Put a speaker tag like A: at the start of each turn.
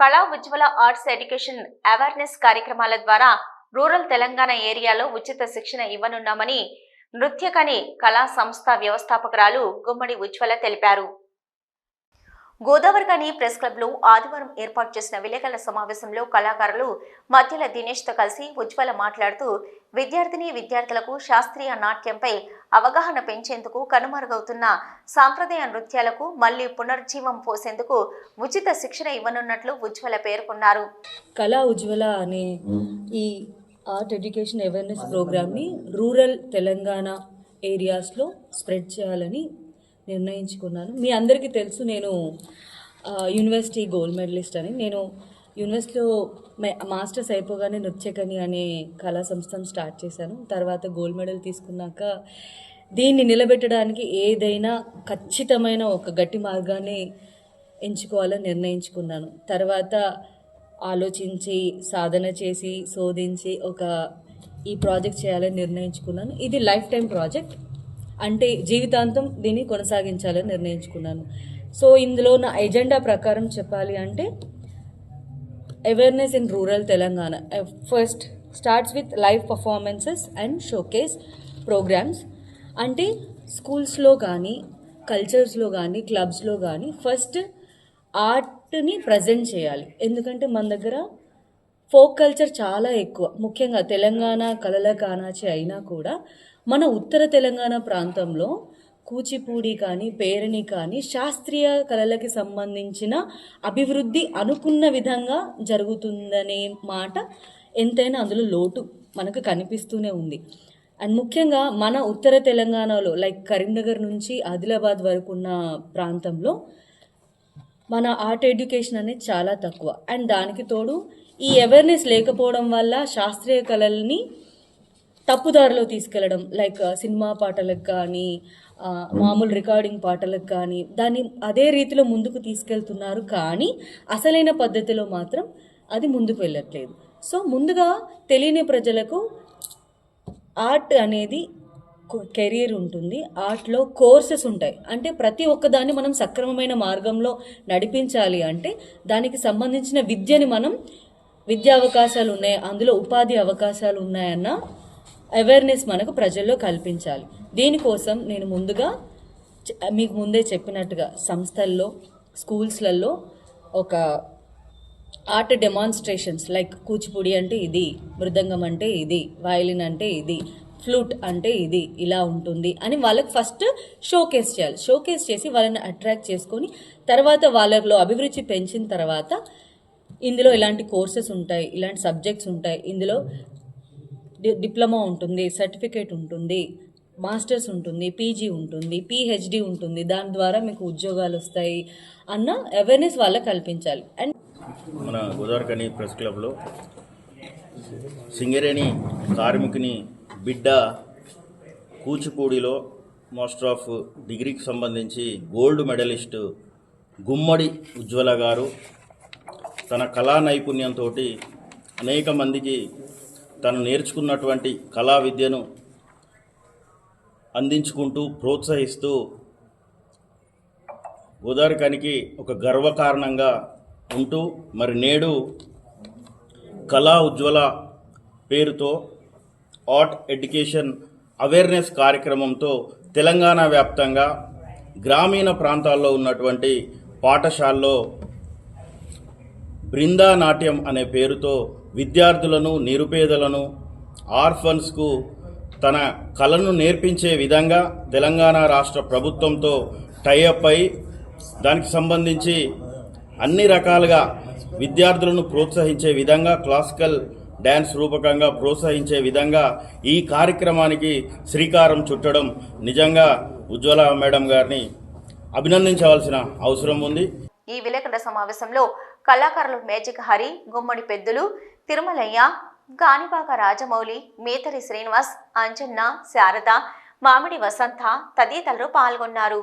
A: కళా ఉజ్వల arts education awareness కార్యక్రమాల ద్వారా రూరల్ తెలంగాణ ఏరియాలో ఉచిత శిక్షణ ఇవ్వనున్నామని నృత్యకని కళా సంస్థ వ్యవస్థాపకురాలు గుమ్మడి ఉజ్వల తెలిపారు. గోదావరికని ప్రెస్ క్లబ్లో ఆదివారం ఏర్పాటు చేసిన విలేకరుల సమావేశంలో కళాకారులు మధ్యల దినేష్తో కలిసి ఉజ్వల మాట్లాడుతూ విద్యార్థిని విద్యార్థులకు శాస్త్రీయ నాట్యంపై అవగాహన పెంచేందుకు కనుమరుగవుతున్న సాంప్రదాయ నృత్యాలకు మళ్ళీ పునర్జీవం పోసేందుకు ఉచిత శిక్షణ ఇవ్వనున్నట్లు ఉజ్వల పేర్కొన్నారు.
B: కళా ఉజ్వల అనే ఈ ఆర్ట్ ఎడ్యుకేషన్ అవేర్నెస్ ప్రోగ్రామ్ని రూరల్ తెలంగాణ ఏరియాస్లో స్ప్రెడ్ చేయాలని నిర్ణయించుకున్నాను. మీ అందరికీ తెలుసు నేను యూనివర్సిటీ గోల్డ్ మెడలిస్ట్ అని. నేను యూనివర్సిటీలో మే- మాస్టర్స్ అయిపోగానే నృత్యకని అనే కళా సంస్థను స్టార్ట్ చేశాను. తర్వాత గోల్డ్ మెడల్ తీసుకున్నాక దీన్ని నిలబెట్టడానికి ఏదైనా ఖచ్చితమైన ఒక గట్టి మార్గాన్ని ఎంచుకోవాలని నిర్ణయించుకున్నాను. తర్వాత ఆలోచించి సాధన చేసి శోధించి ఒక ఈ ప్రాజెక్ట్ చేయాలని నిర్ణయించుకున్నాను. ఇది లైఫ్ టైం ప్రాజెక్ట్. అంటే జీవితాంతం దీన్ని కొనసాగించాలని నిర్ణయించుకున్నాను. సో ఇందులో నా ఎజెండా ప్రకారం చెప్పాలి అంటే awareness in rural Telangana first starts with live performances and showcase programs అంటే స్కూల్స్లో కానీ కల్చర్స్లో కానీ క్లబ్స్లో కానీ ఫస్ట్ ఆర్ట్ని ప్రజెంట్ చేయాలి. ఎందుకంటే మన దగ్గర ఫోక్ కల్చర్ చాలా ఎక్కువ. ముఖ్యంగా తెలంగాణ కళల కానాచి అయినా కూడా మన ఉత్తర తెలంగాణ ప్రాంతంలో కూచిపూడి కానీ పేరణి కానీ శాస్త్రీయ కళలకి సంబంధించిన అభివృద్ధి అనుకున్న విధంగా జరుగుతుందనే మాట ఎంతైనా అందులో లోటు మనకు కనిపిస్తూనే ఉంది. అండ్ ముఖ్యంగా మన ఉత్తర తెలంగాణలో లైక్ కరీంనగర్ నుంచి ఆదిలాబాద్ వరకు ఉన్న ప్రాంతంలో మన ఆర్ట్ ఎడ్యుకేషన్ అనేది చాలా తక్కువ. అండ్ దానికి తోడు ఈ అవేర్నెస్ లేకపోవడం వల్ల శాస్త్రీయ కళల్ని తప్పుదారిలో తీసుకెళ్ళడం లైక్ సినిమా పాటలకు కానీ మామూలు రికార్డింగ్ పాటలకు కానీ దాన్ని అదే రీతిలో ముందుకు తీసుకెళ్తున్నారు కానీ అసలైన పద్ధతిలో మాత్రం అది ముందుకు వెళ్ళట్లేదు. సో ముందుగా తెలియని ప్రజలకు ఆర్ట్ అనేది కెరీర్ ఉంటుంది. ఆర్ట్లో కోర్సెస్ ఉంటాయి. అంటే ప్రతి ఒక్కదాన్ని మనం సక్రమమైన మార్గంలో నడిపించాలి అంటే దానికి సంబంధించిన విద్యని మనం విద్యా అవకాశాలు ఉన్నాయి అందులో ఉపాధి అవకాశాలు ఉన్నాయన్న అవేర్నెస్ మనకు ప్రజల్లో కల్పించాలి. దీనికోసం నేను ముందుగా మీకు ముందే చెప్పినట్టుగా సంస్థల్లో స్కూల్స్లలో ఒక ఆర్ట్ డెమాన్స్ట్రేషన్స్ లైక్ కూచిపూడి అంటే ఇది మృదంగం అంటే ఇది వయలిన్ అంటే ఇది ఫ్లూట్ అంటే ఇది ఇలా ఉంటుంది అని వాళ్ళకి ఫస్ట్ షోకేస్ చేయాలి. షోకేస్ చేసి వాళ్ళని అట్రాక్ట్ చేసుకొని తర్వాత వాళ్ళలో అభిరుచి పెంచిన తర్వాత ఇందులో ఇలాంటి కోర్సెస్ ఉంటాయి ఇలాంటి సబ్జెక్ట్స్ ఉంటాయి. ఇందులో డిప్లొమా ఉంటుంది సర్టిఫికేట్ ఉంటుంది మాస్టర్స్ ఉంటుంది పీజీ ఉంటుంది పిహెచ్డి ఉంటుంది దాని ద్వారా మీకు ఉద్యోగాలు వస్తాయి అన్న అవేర్నెస్ వాళ్ళకి కల్పించాలి. అండ్
C: మన గోదావరికని ప్రెస్ క్లబ్లో సింగరేణి కార్మికుని బిడ్డ కూచిపూడిలో మాస్టర్ ఆఫ్ డిగ్రీకి సంబంధించి గోల్డ్ మెడలిస్ట్ గుమ్మడి ఉజ్వల గారు తన కళా నైపుణ్యంతో అనేక మందికి తను నేర్చుకున్నటువంటి కళా విద్యను అందించుకుంటూ ప్రోత్సహిస్తూ గోదావరికానికి ఒక గర్వకారణంగా ఉంటూ మరి నేడు కళా ఉజ్వల పేరుతో ఆర్ట్ ఎడ్యుకేషన్ అవేర్నెస్ కార్యక్రమంతో తెలంగాణ వ్యాప్తంగా గ్రామీణ ప్రాంతాల్లో ఉన్నటువంటి పాఠశాలలో బృందా నాట్యం అనే పేరుతో విద్యార్థులను నిరుపేదలను ఆర్ఫన్స్కు తన కళను నేర్పించే విధంగా తెలంగాణ రాష్ట్ర ప్రభుత్వంతో టైఅప్ అయి దానికి సంబంధించి అన్ని రకాలుగా విద్యార్థులను ప్రోత్సహించే విధంగా క్లాసికల్ డ్యాన్స్ రూపకంగా ప్రోత్సహించే విధంగా ఈ కార్యక్రమానికి శ్రీకారం చుట్టడం నిజంగా ఉజ్వల మేడం గారిని అభినందించవలసిన అవసరం ఉంది.
A: ఈ విలేకరుల సమావేశంలో కళాకారులు మేజిక్ హరి గుమ్మడి పెద్దులు తిరుమలయ్య గానిబాక రాజమౌళి మేతరి శ్రీనివాస్ అంజన్న శారద మామిడి వసంత తదితరులు పాల్గొన్నారు.